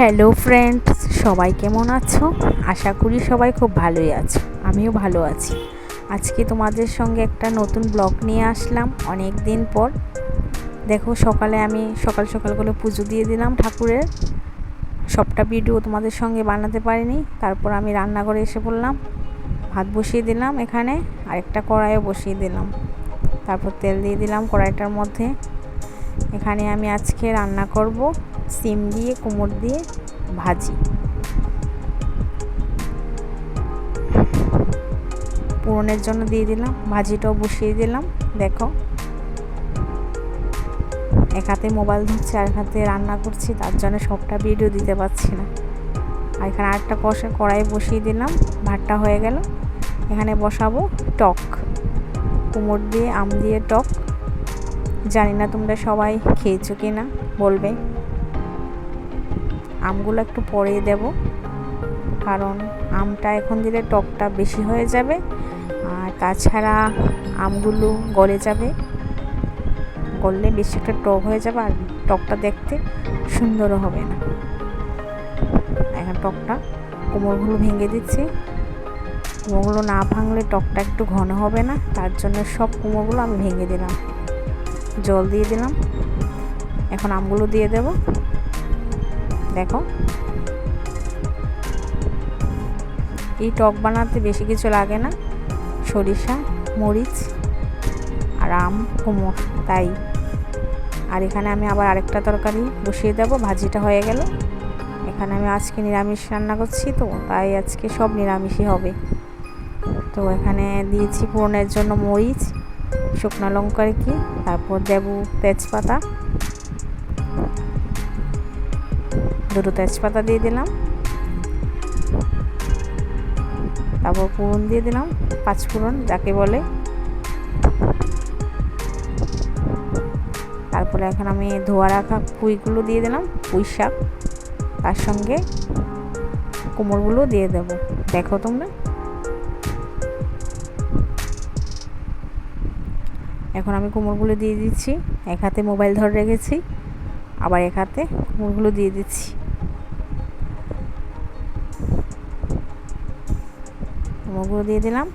Hello friends সবাই কেমন আছো? আশা করি সবাই খুব ভালোই আছো। আমিও ভালো আছি। আজকে তোমাদের সঙ্গে একটা নতুন ব্লগ নিয়ে আসলাম অনেক দিন পর। দেখো, সকালে আমি সকাল সকালগুলো পুজো দিয়ে দিলাম ঠাকুরের। সবটা ভিডিও তোমাদের সঙ্গে বানাতে পারিনি। তারপর আমি রান্নাঘরে এসে পড়লাম, ভাত বসিয়ে দিলাম এখানে, আরেকটা কড়াইও বসিয়ে দিলাম। তারপর তেল দিয়ে দিলাম কড়াইটার মধ্যে। এখানে আমি আজকে রান্না করব সিম দিয়ে কুমড় দিয়ে ভাজি। পূরণের জন্য দিয়ে দিলাম, ভাজিটাও বসিয়ে দিলাম, দেখো। এক হাতে মোবাইল ধরছি আর এক হাতে রান্না করছি, তার জন্য সবটা ভিডিও দিতে পারছি না। আর এখানে আরেকটা কষা কড়াই বসিয়ে দিলাম, ভাতটা হয়ে গেল। এখানে বসাবো টক কুমড় দিয়ে, আম দিয়ে টক। জানি না তোমরা সবাই খেয়েছো কি না বলবে। আমগুলো একটু পরে দেব। কারণ আমটা এখন দিলে টকটা বেশি হয়ে যাবে, আর তাছাড়া আমগুলো গলে যাবে। গললে বেশি একটা টক হয়ে যাবে আর টকটা দেখতে সুন্দরও হবে না। এখন টকটা কোমরগুলো ভেঙে দিচ্ছি। কুমোরগুলো না ভাঙলে টকটা একটু ঘন হবে না, তার জন্য সব কুমোরগুলো আমি ভেঙে দিলাম। জল দিয়ে দিলাম। এখন আমগুলো দিয়ে দেব। দেখো। এই টক বানাতে বেশি কিছু লাগে না। সরিষা, মরিচ আর আম কুমড় তাই। আর এখানে আমি আবার আরেকটা তরকারি বসিয়ে দেবো, ভাজিটা হয়ে গেল। এখানে আমি আজকে নিরামিষ রান্না করছি তো, তাই আজকে সব নিরামিষই হবে। তো এখানে দিয়েছি ফোড়নের জন্য মরিচ, শুকনো লঙ্কা কি, তারপর দেব তেজপাতা। দুটো তেজপাতা দিয়ে দিলাম। তারপর পুরন দিয়ে দিলাম, পাঁচ ফোড়ন যাকে বলে। তারপরে এখন আমি ধোয়া রাখা পুঁইগুলো দিয়ে দিলাম, পুঁই শাক। তার সঙ্গে কোমরগুলো দিয়ে দেব। দেখো তোমরা। এখন আমি কোমরগুলো দিয়ে দিচ্ছি। এক হাতে মোবাইল ধরে রেখেছি, আবার এক হাতে কোমরগুলো দিয়ে দিচ্ছি। কোমরগুলো দিয়ে দিলাম।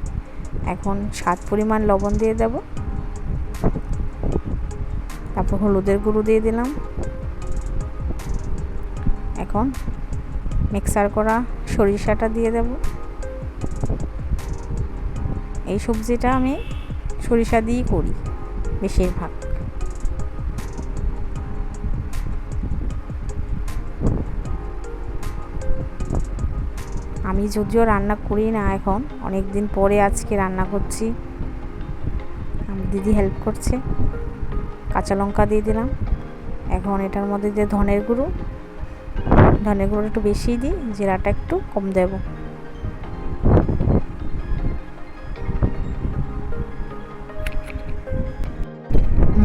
এখন স্বাদ পরিমাণ লবণ দিয়ে দেব। তারপর হলুদের গুঁড়ো দিয়ে দিলাম। এখন মিক্সার করা সরিষাটা দিয়ে দেব। এই সবজিটা আমি সরিষা দিয়েই করি বেশিরভাগ। আমি যদিও রান্না করি না এখন অনেক দিন পরে আজকে রান্না করছি। আমার দিদি হেল্প করছে। কাঁচা লঙ্কা দিয়ে দিলাম। এখন এটার মধ্যে দিয়ে ধনের গুঁড়ো ধনের গুঁড়ো একটু বেশি দিই, জিরাটা একটু কম দেবো।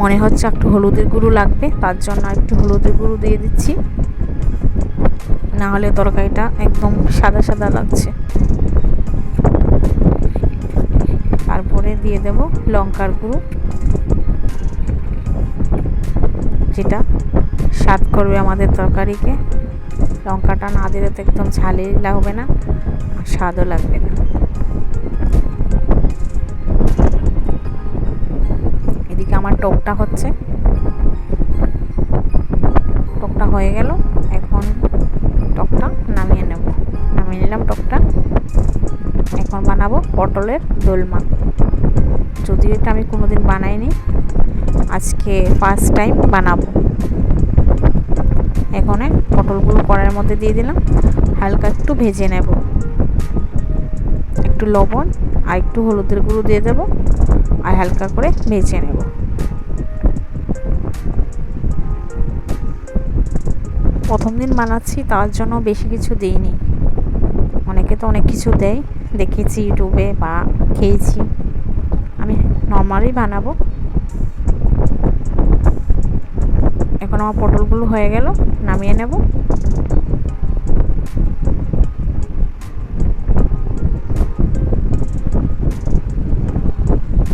মনে হচ্ছে একটু হলুদের গুঁড়ো লাগবে, তার জন্য একটু হলুদের গুঁড়ো দিয়ে দিচ্ছি। না হলে তরকারিটা একদম সাদা সাদা লাগছে। তারপরে দিয়ে দেব লঙ্কার গুঁড়ো, যেটা স্বাদ করবে আমাদের তরকারিকে। লঙ্কাটা না দিলে তো একদম ঝালই লাগবে না, আর স্বাদও লাগবে না। এদিকে আমার টকটা হচ্ছে। টকটা হয়ে গেল এখন বানাবো পটলের দোলমা। যদিও এটা আমি কোনোদিন বানাইনি, আজকে ফার্স্ট টাইম বানাবো। এখানে পটলগুলো কড়ার মধ্যে দিয়ে দিলাম, হালকা একটু ভেজে নেব। একটু লবণ আর একটু হলুদের গুঁড়ো দিয়ে দেবো আর হালকা করে ভেজে নেব। প্রথম দিন বানাচ্ছি, তার জন্য বেশি কিছু দিইনি। অনেকে তো অনেক কিছু দেয়। দেখেছি ইউটিউবে বা খেয়েছি। আমি নর্মালই বানাবো। এখন আমার পটলগুলো হয়ে গেল, নামিয়ে নেব।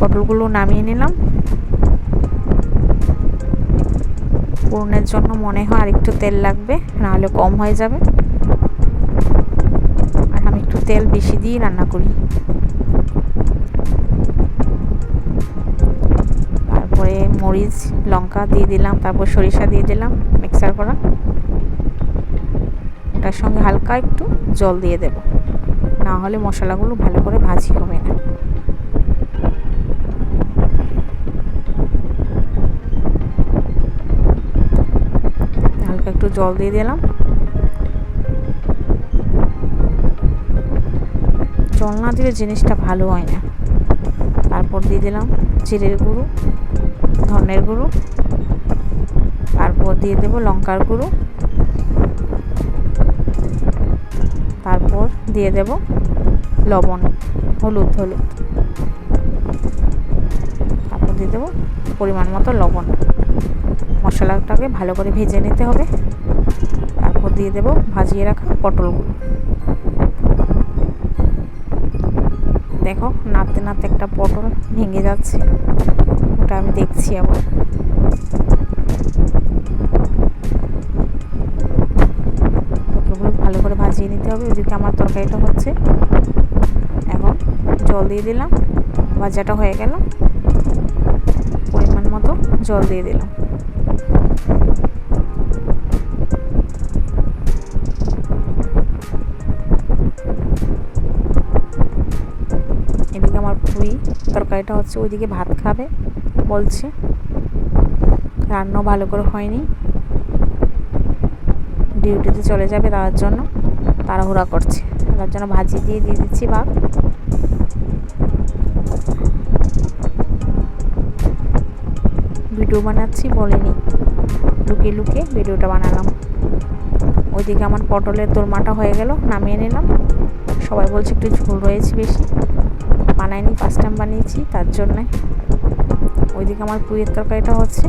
পটলগুলো নামিয়ে নিলাম। পূরণের জন্য মনে হয় আর একটু তেল লাগবে, নাহলে কম হয়ে যাবে। তেল বেশি দিয়ে রান্না করি। তারপরে মরিচ, লঙ্কা দিয়ে দিলাম, তারপর সরিষা দিয়ে দিলাম মিক্সার করা। ওটার সঙ্গে হালকা একটু জল দিয়ে দেব। না হলে মশলাগুলো ভালো করে ভাজি হবে না। হালকা একটু জল দিয়ে দিলাম। জল না দিলে জিনিসটা ভালো হয় না। তারপর দিয়ে দিলাম জিরের গুঁড়ো, ধনের গুঁড়ো, তারপর দিয়ে দেবো লঙ্কার গুঁড়ো, তারপর দিয়ে দেব লবণ, হলুদ হলুদ। তারপর দিয়ে দেবো পরিমাণ মতো লবণ। মশলাটাকে ভালো করে ভেজে নিতে হবে। তারপর দিয়ে দেব ভাজিয়ে রাখা পটলগুলো দেখো, নাড়তে নাড়তে একটা পটল ভেঙে যাচ্ছে। ওটা আমি দেখছি আবার। পটলগুলো ভালো করে ভাজিয়ে নিতে হবে। ওদিকে আমার তরকারিটা হচ্ছে। এখন জল দিয়ে দিলাম। ভাজাটা হয়ে গেল। পরিমাণ মতো জল দিয়ে দিলাম। এদিকে তরকারিটা হচ্ছে ওইদিকে ভাত খাবে, বলছে। রান্নাও ভালো করে হয়নি। ডিউটিতে চলে যাবে তার জন্য, তাড়াহুড়া করছে। তার জন্য ভাজি দিয়ে দিয়ে দিচ্ছি ভাত। ভিডিও বানাচ্ছি বলিনি। লুকিয়ে লুকিয়ে ভিডিওটা বানালাম। ওইদিকে আমার পটলের দোরমাটা হয়ে গেল, নামিয়ে নিলাম। সবাই বলছে একটু ঝোল রয়েছে বেশি। বানাইনি ফার্স্ট টাইম বানিয়েছি, তার জন্যে। ওইদিকে আমার পুয়ের তরকারিটা হচ্ছে।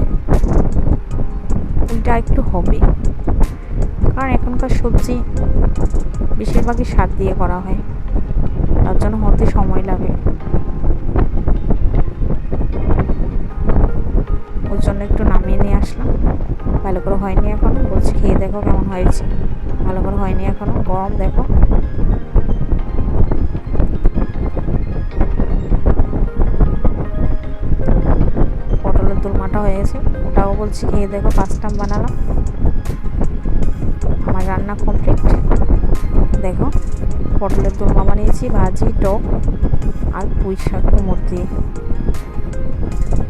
ওইটা একটু হবে, কারণ এখনকার সবজি বেশিরভাগই স্বাদ দিয়ে করা হয়, তার জন্য হতে সময় লাগে। ওর জন্য একটু নামিয়ে নিয়ে আসলাম। ভালো করে হয়নি এখনও বলছি খেয়ে দেখো কেমন হয়েছে। ভালো করে হয়নি এখনও গরম দেখো। বলছি খেয়ে দেখো পাঁচটাম বানালাম। আমার রান্না কমপ্লিট দেখো, পটলের দোলমা বানিয়েছি, ভাজি, টক আর পুঁই শাক কোমর দিয়ে।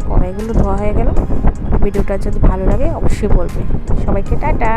কড়াইগুলো ধোয়া হয়ে গেল। ভিডিওটা যদি ভালো লাগে, অবশ্যই বলবে। সবাইকে টাটা।